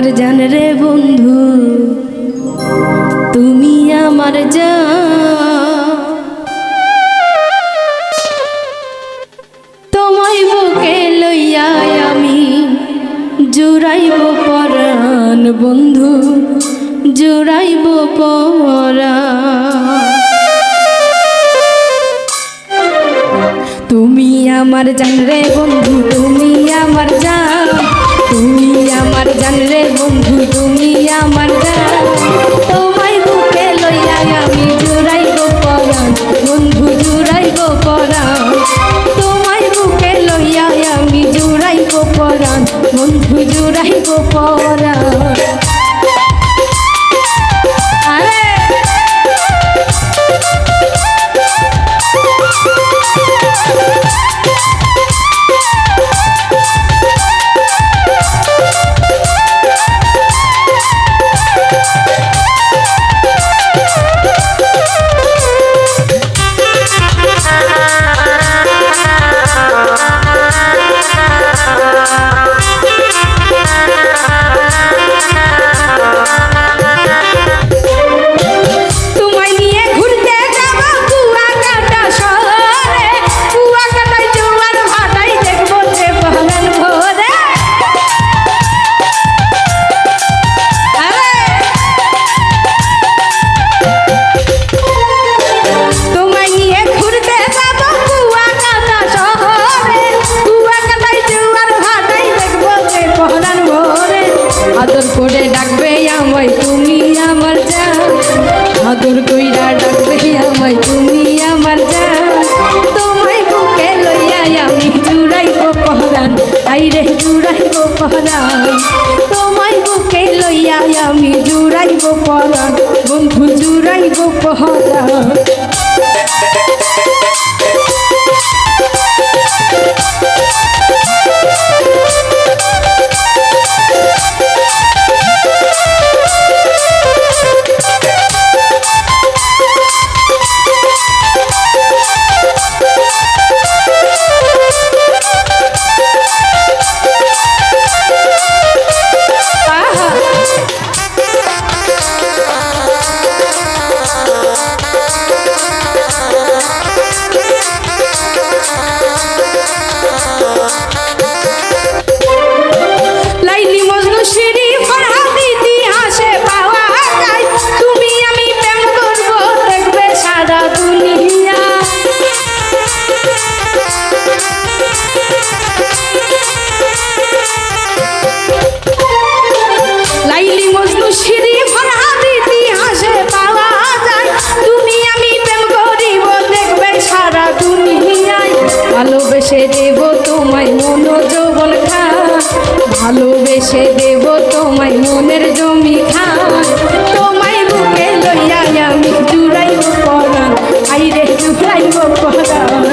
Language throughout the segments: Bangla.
আমার জান রে বন্ধু, তুমি আমার জান। তোমায় বুকে লইয়া আমি জুড়াইব পরাণ বন্ধু, জুড়াইব পরাণ। তুমি আমার জান রে বন্ধু, তুমি জুড়াইব পহরান তোমায় বুকে লইয়া আমি জুড়াইব পহরান বন্ধু জুড়াইব পহরান মন যৌবন খা, ভালোবেসে দেব তোমায় মনের জমি খা। তোমায় বুকে লইয়া আমি জুড়াইব পরাণ, আইরে জুড়াইব পরাণ।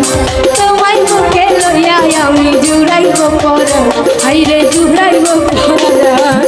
তোমায় বুকে লইয়া আমি জুড়াইব পরাণ, আইরে জুড়াইব পরাণ।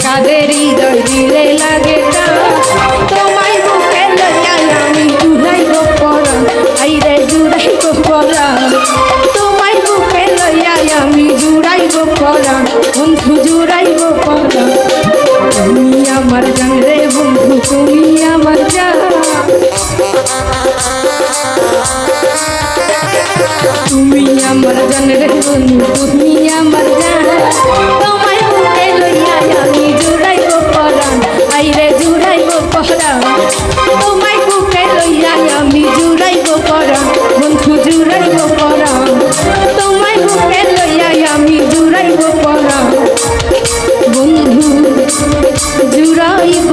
কাদের হৃদয় দিলে লাগে তোমায় বুকে লইয়া আমি জুড়াইব পরাণ আইরে জুড়াইব পরাণ তোমায় বুকে লইয়া আমি জুড়াইব পরাণ বন্ধু জুড়াইব পরাণ তুমি আমার জান রে বন্ধু, তুমি আমার জান। তুমি আমার জান রে বন্ধু, তুমি আমার জান। তোমায় বন্ধু জুড়াইব